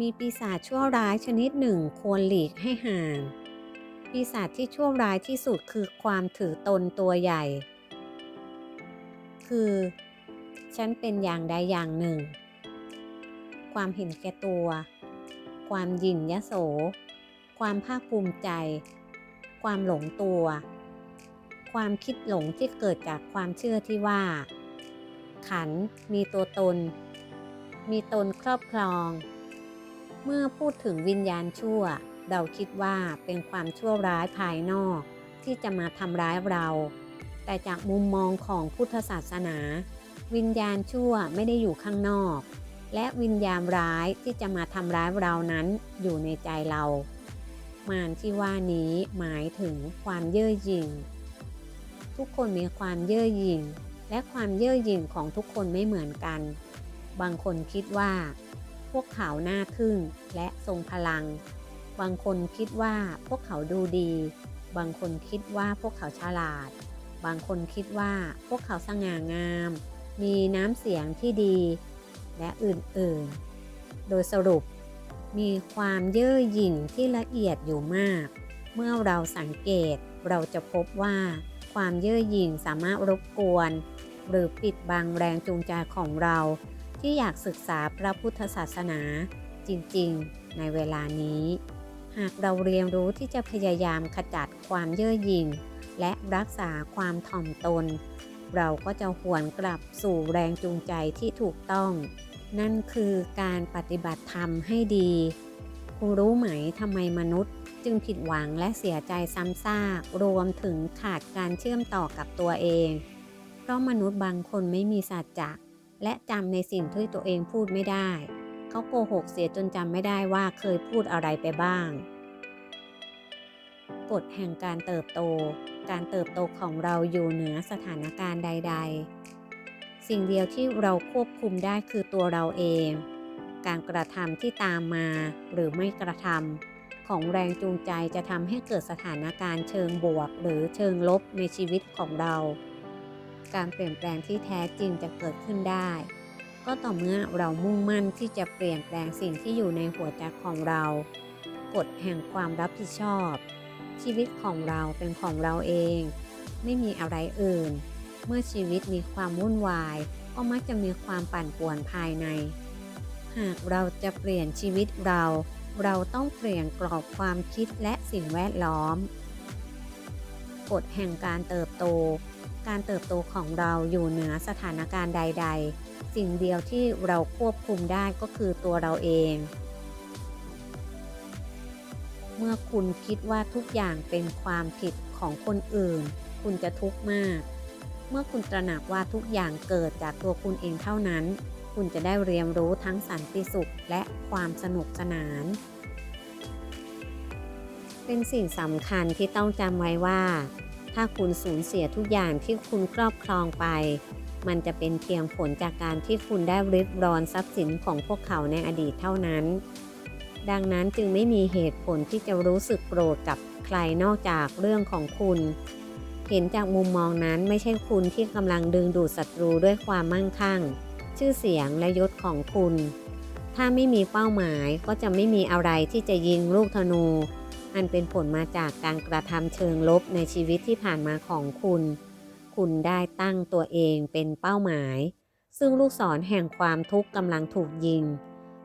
มีปีศาจชั่วร้ายชนิดหนึ่งควรหลีกให้ห่าง ปีศาจที่ชั่วร้ายที่สุดคือความถือตนตัวใหญ่ คือ ฉันเป็นอย่างใดอย่างหนึ่ง ความเห็นแก่ตัว ความหยิ่งยโส ความภาคภูมิใจ ความหลงตัว ความคิดหลงที่เกิดจากความเชื่อที่ว่า ขันมีตัวตน มีตนครอบครอง เมื่อพูดถึงวิญญาณชั่ว เราคิดว่าเป็นความชั่วร้ายภายนอกที่จะมาทำร้ายเรา แต่จากมุมมองของพุทธศาสนา วิญญาณชั่วไม่ได้อยู่ข้างนอก และวิญญาณร้ายที่จะมาทำร้ายเรานั้นอยู่ในใจเรา มารที่ว่านี้หมายถึงความเย่อหยิ่ง ทุกคนมีความเย่อหยิ่ง และความเย่อหยิ่งของทุกคนไม่เหมือนกัน บางคนคิดว่า พวกเขาหน้าทึ่งและทรงพลัง บางคนคิดว่าพวกเขาดูดี บางคนคิดว่าพวกเขาฉลาด บางคนคิดว่าพวกเขาสง่างาม มีน้ำเสียงที่ดี และอื่นๆ โดยสรุป มีความเย่อหยิ่งที่ละเอียดอยู่มาก เมื่อเราสังเกตเราจะพบว่าความเย่อหยิ่งสามารถรบกวน หรือปิดบังแรงจูงใจของเรา ที่อยากศึกษาพระพุทธศาสนา จริงๆ ในเวลานี้ หากเราเรียนรู้ที่จะพยายามขจัดความเย่อหยิ่ง และรักษาความถ่อมตน เราก็จะหวนกลับสู่แรงจูงใจที่ถูกต้อง นั่นคือการปฏิบัติธรรมให้ดีคุณรู้ไหมทำไมมนุษย์จึงผิดหวังและเสียใจซ้ำซากรวมถึงขาดการเชื่อมต่อกับตัวเอง เพราะมนุษย์บางคนไม่มีสัจจะ และจำในสิ่งที่ตัวเองพูดไม่ได้ เขาโกหกเสียจนจำไม่ได้ว่าเคยพูดอะไรไปบ้าง กฎแห่งการเติบโต การเติบโตของเราอยู่เหนือสถานการณ์ใด ๆ สิ่งเดียวที่เราควบคุมได้คือตัวเราเอง การกระทำที่ตามมาหรือไม่กระทำของแรงจูงใจจะทำให้เกิดสถานการณ์เชิงบวก หรือเชิงลบในชีวิตของเรา การเปลี่ยนแปลงที่แท้จริงจะเกิดขึ้นได้ ก็ต่อเมื่อเรามุ่งมั่นที่จะเปลี่ยนแปลงสิ่งที่อยู่ในหัวใจของเรา กฎแห่งความรับผิดชอบ ชีวิตของเราเป็นของเราเอง ไม่มีอะไรอื่น เมื่อชีวิตมีความวุ่นวาย ก็มักจะมีความปั่นป่วนภายใน หากเราจะเปลี่ยนชีวิตเรา เราต้องเปลี่ยนกรอบความคิดและสิ่งแวดล้อม กฎแห่งการเติบโต การเติบโตของเราอยู่เหนือสถานการณ์ใด ๆ สิ่งเดียวที่เราควบคุมได้ก็คือตัวเราเอง เมื่อคุณคิดว่าทุกอย่างเป็นความผิดของคนอื่น คุณจะทุกข์มาก เมื่อคุณตระหนักว่าทุกอย่างเกิดจากตัวคุณเองเท่านั้น คุณจะได้เรียนรู้ทั้งสันติสุขและความสนุกสนาน เป็นสิ่งสำคัญที่ต้องจำไว้ว่า ถ้าคุณสูญเสียทุกอย่างที่คุณครอบครองไป มันจะเป็นเพียงผลจากการที่คุณได้ริดรอนทรัพย์สินของพวกเขาในอดีตเท่านั้น ดังนั้นจึงไม่มีเหตุผลที่จะรู้สึกโกรธกับใครนอกจากเรื่องของคุณ เห็นจากมุมมองนั้นไม่ใช่คุณที่กำลังดึงดูดศัตรูด้วยความมั่งคั่ง ชื่อเสียงและยศของคุณ ถ้าไม่มีเป้าหมายก็จะไม่มีอะไรที่จะยิงลูกธนู อันเป็นผลมาจากการกระทำเชิงลบในชีวิตที่ผ่านมาของคุณ คุณได้ตั้งตัวเองเป็นเป้าหมาย ซึ่งลูกศรแห่งความทุกข์กำลังถูกยิง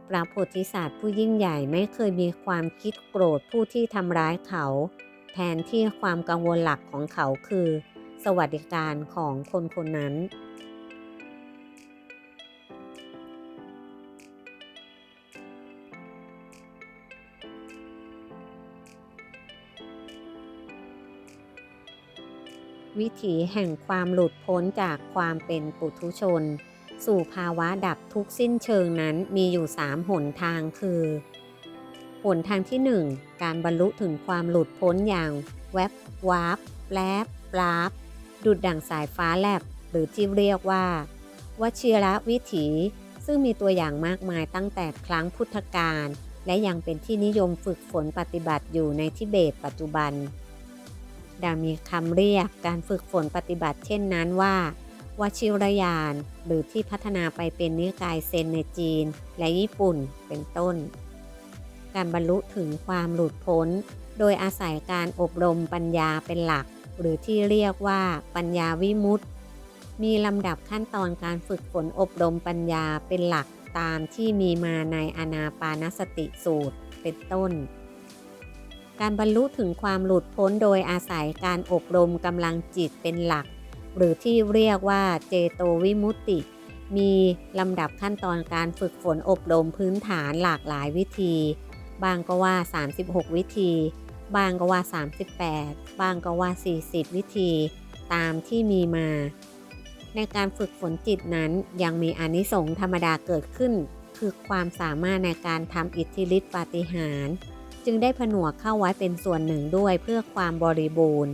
พระโพธิสัตว์ผู้ยิ่งใหญ่ไม่เคยมีความคิดโกรธผู้ที่ทำร้ายเขา แทนที่ความกังวลหลักของเขาคือ สวัสดิการของคนคนนั้น วิถีแห่งความหลุดพ้นจากความเป็นปุถุชน สู่ภาวะดับทุกสิ้นเชิงนั้นมีอยู่สามหนทางคือ หนทางที่หนึ่งการบรรลุถึงความหลุดพ้นอย่างแวบวาบแลบปลาบดุดดั่งสายฟ้าแลบหรือที่เรียกว่าวชิระวิถี ซึ่งมีตัวอย่างมากมายตั้งแต่ครั้งพุทธกาลและยังเป็นที่นิยมฝึกฝนปฏิบัติอยู่ในทิเบตปัจจุบัน ดังมีคำเรียกการฝึกฝนปฏิบัติเช่นนั้นว่าวชิรยาน หรือที่พัฒนาไปเป็นนิกายเซนในจีน และญี่ปุ่นเป็นต้น การบรรลุถึงความหลุดพ้น โดยอาศัยการอบรมปัญญาเป็นหลัก หรือที่เรียกว่าปัญญาวิมุตติ มีลำดับขั้นตอนการฝึกฝนอบรมปัญญาเป็นหลักตามที่มีมาในอนาปานสติสูตรเป็นต้น การบรรลุถึงความหลุดพ้นโดยอาศัยการอบรมกำลังจิตเป็นหลัก หรือที่เรียกว่าเจโตวิมุตติ มีลำดับขั้นตอนการฝึกฝนอบรมพื้นฐานหลากหลายวิธี บางก็ว่า 36 วิธี บางก็ว่า 38 บางก็ว่า 40 วิธี ตามที่มีมา ในการฝึกฝนจิตนั้นยังมีอนิสงส์ธรรมดาเกิดขึ้น คือความสามารถในการทำอิทธิฤทธิปาฏิหาริย์ จึงได้ผนวกเข้าไว้เป็นส่วนหนึ่งด้วยเพื่อความบริบูรณ์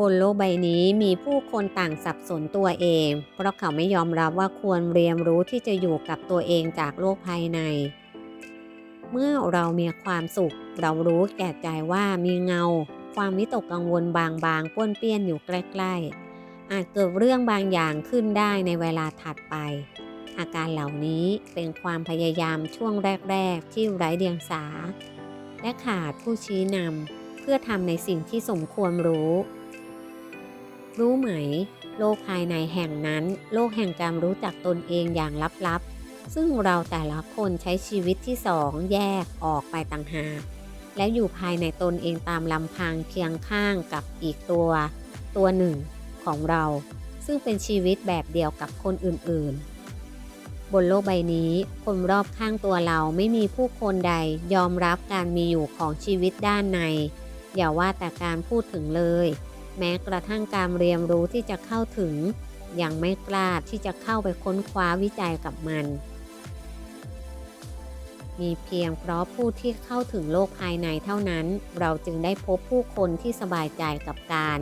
บนโลกใบนี้มีผู้คนต่างสับสนตัวเอง เพราะเขาไม่ยอมรับว่าควรเรียนรู้ที่จะอยู่กับตัวเองจากโลกภายใน เมื่อเรามีความสุข เรารู้แก่ใจว่ามีเงา ความวิตกกังวลบางๆป้วนเปี้ยนอยู่ใกล้ๆอาจเกิดเรื่องบางอย่างขึ้นได้ในเวลาถัดไป อาการเหล่านี้เป็นความพยายามช่วงแรก ๆ ที่ไร้เดียงสา และขาดผู้ชี้นำเพื่อทำในสิ่งที่สมควรรู้ รู้ไหม โลกภายในแห่งนั้น โลกแห่งการรู้จักตนเองอย่างลับๆ ซึ่งเราแต่ละคนใช้ชีวิตที่สองแยกออกไปต่างหากและอยู่ภายในตนเองตามลำพังเคียงข้างกับอีกตัว ตัวหนึ่งของเรา ซึ่งเป็นชีวิตแบบเดียวกับคนอื่นๆ บนโลกใบนี้ คนรอบข้างตัวเราไม่มีผู้คนใดยอมรับการมีอยู่ของชีวิตด้านใน อย่าว่าแต่การพูดถึงเลย แม้กระทั่งการเรียนรู้ที่จะเข้าถึง ยังไม่กล้าที่จะเข้าไปค้นคว้าวิจัยกับมัน มีเพียงเพราะผู้ที่เข้าถึงโลกภายในเท่านั้น เราจึงได้พบผู้คนที่สบายใจกับการ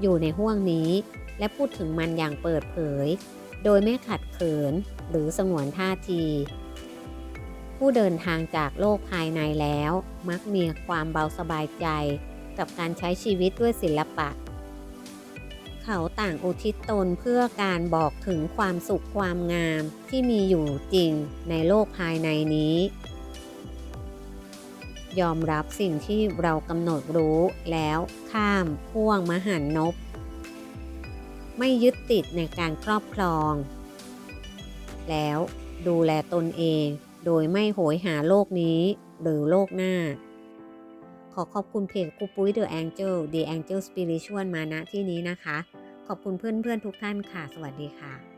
อยู่ในห้วงนี้ และพูดถึงมันอย่างเปิดเผย โดยไม่ขัดเขิน หรือสงวนท่าที ผู้เดินทางจากโลกภายในแล้ว มักมีความเบาสบายใจ กับการใช้ชีวิตด้วยศิลปะ เขาต่างอุทิศตนเพื่อการบอกถึงความสุขความงามที่มีอยู่จริงในโลกภายในนี้ ยอมรับสิ่งที่เรากำหนดรู้แล้วข้ามพ่วงมหันนบไม่ยึดติดในการครอบครอง แล้ว ดูแลตนเอง โดยไม่โหยหาโลกนี้ หรือโลกหน้า ขอขอบคุณเพจครูปุ้ย The Angel The Angel Spiritual มาณที่นี้นะคะ ขอบคุณเพื่อนๆทุกท่านค่ะ สวัสดีค่ะ